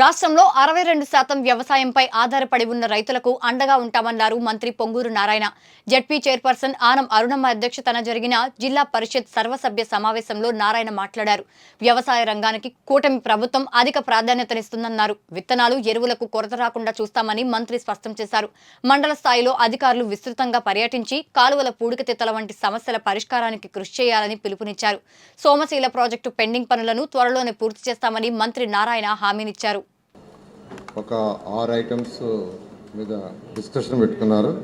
రాష్ట్రంలో అరవై రెండు శాతం వ్యవసాయంపై ఆధారపడి ఉన్న రైతులకు అండగా ఉంటామన్నారు మంత్రి పొంగూరు నారాయణ. జడ్పీ చైర్పర్సన్ ఆనం అరుణమ్మ అధ్యక్షతన జరిగిన జిల్లా పరిషత్ సర్వసభ్య సమావేశంలో నారాయణ మాట్లాడారు. వ్యవసాయ రంగానికి కూటమి ప్రభుత్వం అధిక ప్రాధాన్యతనిస్తుందన్నారు. విత్తనాలు ఎరువులకు కొరత రాకుండా చూస్తామని మంత్రి స్పష్టం చేశారు. మండల స్థాయిలో అధికారులు విస్తృతంగా పర్యటించి కాలువల పూడికతిత్తల వంటి సమస్యల పరిష్కారానికి కృషి చేయాలని పిలుపునిచ్చారు. సోమశీల ప్రాజెక్టు పెండింగ్ పనులను త్వరలోనే పూర్తి చేస్తామని మంత్రి నారాయణ హామీనిచ్చారు. ఒక ఆరు ఐటమ్స్ మీద డిస్కషన్ పెట్టుకున్నారు.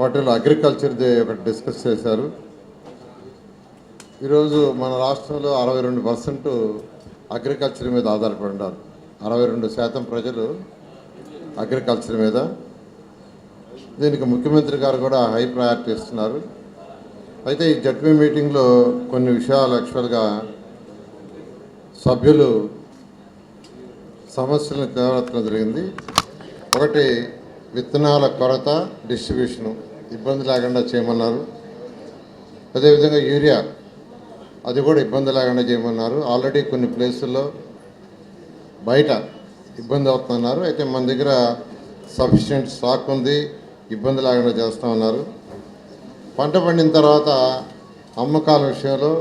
వాటిలో అగ్రికల్చర్ డే ఒకటి డిస్కస్ చేశారు. ఈరోజు మన రాష్ట్రంలో అరవై రెండు పర్సెంట్ అగ్రికల్చర్ మీద ఆధారపడి ఉన్నారు. అరవై రెండు శాతం ప్రజలు అగ్రికల్చర్ మీద. దీనికి ముఖ్యమంత్రి గారు కూడా హై ప్రయారిటీ ఇస్తున్నారు. అయితే ఈ జడ్పీ మీటింగ్లో కొన్ని విషయాలు యాక్చువల్గా సభ్యులు సమస్యలను తేవడం జరిగింది. ఒకటి విత్తనాల కొరత డిస్ట్రిబ్యూషను ఇబ్బంది లేకుండా చేయమన్నారు. అదేవిధంగా యూరియా అది కూడా ఇబ్బంది లేకుండా చేయమన్నారు. ఆల్రెడీ కొన్ని ప్లేసుల్లో బయట ఇబ్బంది అవుతున్నారు. అయితే మన దగ్గర సఫిషియెంట్ స్టాక్ ఉంది. ఇబ్బంది లేకుండా చేస్తామన్నారు పంట పండిన తర్వాత అమ్మకాల విషయంలో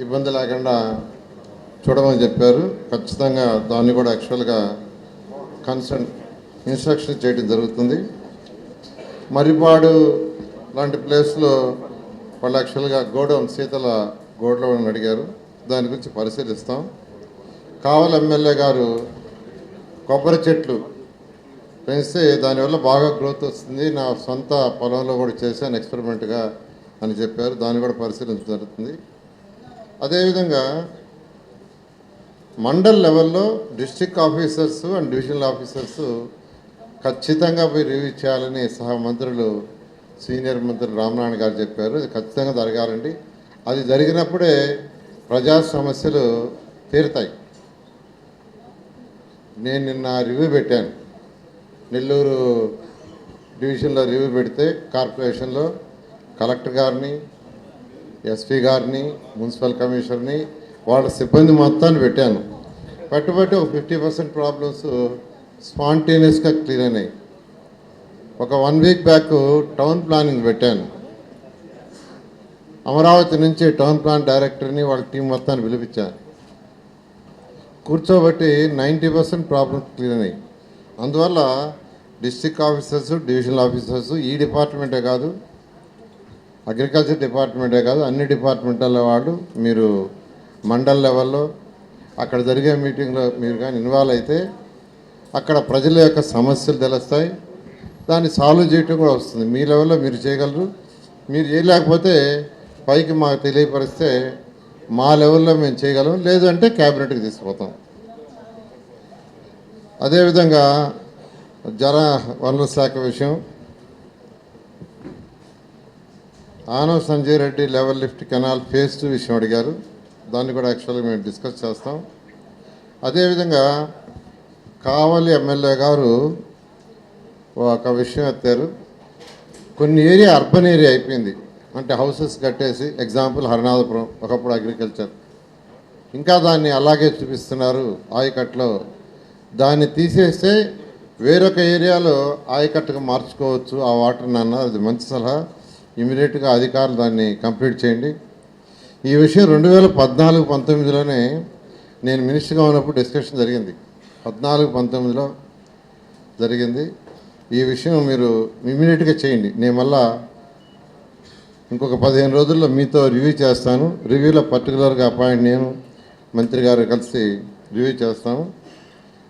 ఇబ్బంది లేకుండా చూడమని చెప్పారు. ఖచ్చితంగా దాన్ని కూడా యాక్చువల్గా కన్సర్న్ ఇన్స్ట్రక్షన్ చేయడం జరుగుతుంది. మరిపాడు లాంటి ప్లేస్లో వాళ్ళు యాక్చువల్గా గోడౌన్ శీతల గోడౌన్ అడిగారు. దాని గురించి పరిశీలిస్తాం. కావల ఎమ్మెల్యే గారు కొబ్బరి చెట్లు పెంచితే దానివల్ల బాగా గ్రోత్ వస్తుంది. నా సొంత పొలంలో కూడా చేశాను ఎక్స్పెరిమెంట్గా అని చెప్పారు. దాన్ని కూడా పరిశీలించడం జరుగుతుంది. అదేవిధంగా మండల్ లెవెల్లో district officers and divisional officers ఖచ్చితంగా పోయి రివ్యూ చేయాలని సహా మంత్రులు సీనియర్ మంత్రులు రామనారాయణ గారు చెప్పారు. అది ఖచ్చితంగా జరగాలండి. అది జరిగినప్పుడే ప్రజా సమస్యలు తీరుతాయి. నేను నిన్న రివ్యూ పెట్టాను. నెల్లూరు డివిజన్లో రివ్యూ పెడితే కార్పొరేషన్లో కలెక్టర్ గారిని ఎస్పీ గారిని మున్సిపల్ కమిషనర్ని వాళ్ళ సిబ్బంది మొత్తాన్ని పెట్టాను. పెట్టుబట్టి ఒక ఫిఫ్టీ పర్సెంట్ ప్రాబ్లమ్స్ స్పాంటేనియస్గా క్లియర్ అయినాయి. ఒక one week back town planning పెట్టాను. అమరావతి నుంచి టౌన్ ప్లాన్ డైరెక్టర్ని వాళ్ళ టీం మొత్తాన్ని పిలిపించాను. కూర్చోబట్టి నైంటీ పర్సెంట్ ప్రాబ్లమ్స్ క్లియర్ అయినాయి. అందువల్ల డిస్టిక్ ఆఫీసర్స్ డివిజనల్ ఆఫీసర్స్ ఈ డిపార్ట్మెంటే కాదు అగ్రికల్చర్ డిపార్ట్మెంటే కాదు అన్ని డిపార్ట్మెంట్ల వాళ్ళు మీరు మండల్ లెవెల్లో అక్కడ జరిగే మీటింగ్లో మీరు కానీ ఇన్వాల్వ్ అయితే అక్కడ ప్రజల యొక్క సమస్యలు తెలుస్తాయి. దాన్ని సాల్వ్ చేయటం కూడా వస్తుంది. మీ లెవెల్లో మీరు చేయగలరు. మీరు చేయలేకపోతే పైకి మాకు తెలియపరిస్తే మా లెవెల్లో మేము చేయగలం. లేదు అంటే క్యాబినెట్కి తీసుకుపోతాం. అదేవిధంగా జల వనరుల శాఖ విషయం. ఆనవ్ Sanjay Reddy level lift canal phase two విషయం అడిగారు. దాన్ని కూడా యాక్చువల్గా మేము డిస్కస్ చేస్తాం. అదేవిధంగా కావలి ఎమ్మెల్యే గారు ఒక విషయం ఎత్తారు. కొన్ని ఏరియా అర్బన్ ఏరియా అయిపోయింది. అంటే హౌసెస్ కట్టేసి ఎగ్జాంపుల్ హరినాథపురం ఒకప్పుడు అగ్రికల్చర్ ఇంకా దాన్ని అలాగే చూపిస్తున్నారు ఆయకట్లో దాన్ని తీసేస్తే వేరొక ఏరియాలో ఆయకట్టుగా మార్చుకోవచ్చు ఆ వాటర్ని అన్నారు అది మంచి సలహా. ఇమీడియట్గా అధికారులు దాన్ని కంప్లీట్ చేయండి. ఈ విషయం రెండు వేల పద్నాలుగు పంతొమ్మిదిలోనే నేను మినిస్టర్గా ఉన్నప్పుడు డిస్కషన్ జరిగింది. పద్నాలుగు పంతొమ్మిదిలో జరిగింది. ఈ విషయం మీరు ఇమీడియట్గా చేయండి. నేను మళ్ళా ఇంకొక పదిహేను రోజుల్లో మీతో రివ్యూ చేస్తాను. రివ్యూలో పర్టికులర్గా అపాయింట్ నేను మంత్రి గారు కలిసి రివ్యూ చేస్తాము.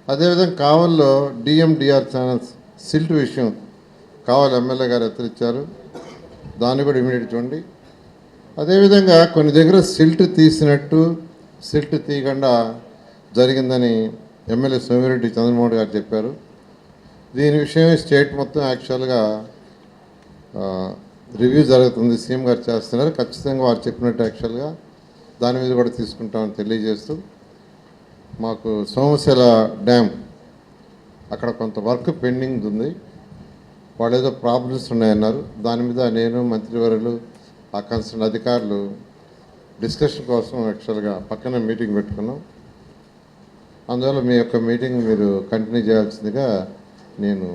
అదేవిధంగా కావల్లో డిఎండిఆర్ ఛానల్స్ సిల్ట్ విషయం కావాలి ఎమ్మెల్యే గారు ఎత్తరిచ్చారు దాన్ని కూడా ఇమీడియట్ చూడండి. అదేవిధంగా కొన్ని దగ్గర సిల్ట్ తీసినట్టు సిల్ట్ తీయకుండా జరిగిందని ఎమ్మెల్యే సోమిరెడ్డి చంద్రమోహన్ గారు చెప్పారు. దీని విషయమే స్టేట్ మొత్తం యాక్చువల్గా రివ్యూ జరుగుతుంది. సీఎం గారు చేస్తున్నారు. ఖచ్చితంగా వారు చెప్పినట్టు యాక్చువల్గా దాని మీద కూడా తీసుకుంటామని తెలియజేస్తూ మాకు సోమశిల డ్యామ్ అక్కడ కొంత వర్క్ పెండింగ్ ఉంది. వాళ్ళు ఏదో ప్రాబ్లమ్స్ ఉన్నాయన్నారు. దాని మీద నేను మంత్రివర్యులు ఆ కన్సర్న్ అధికారులు డిస్కషన్ కోసం యాక్చువల్గా పక్కన మీటింగ్ పెట్టుకున్నాం. అందువల్ల మీ యొక్క మీటింగ్ మీరు కంటిన్యూ చేయాల్సిందిగా నేను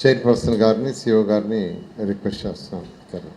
చైర్పర్సన్ గారిని సిఓ గారిని రిక్వెస్ట్ చేస్తున్నాను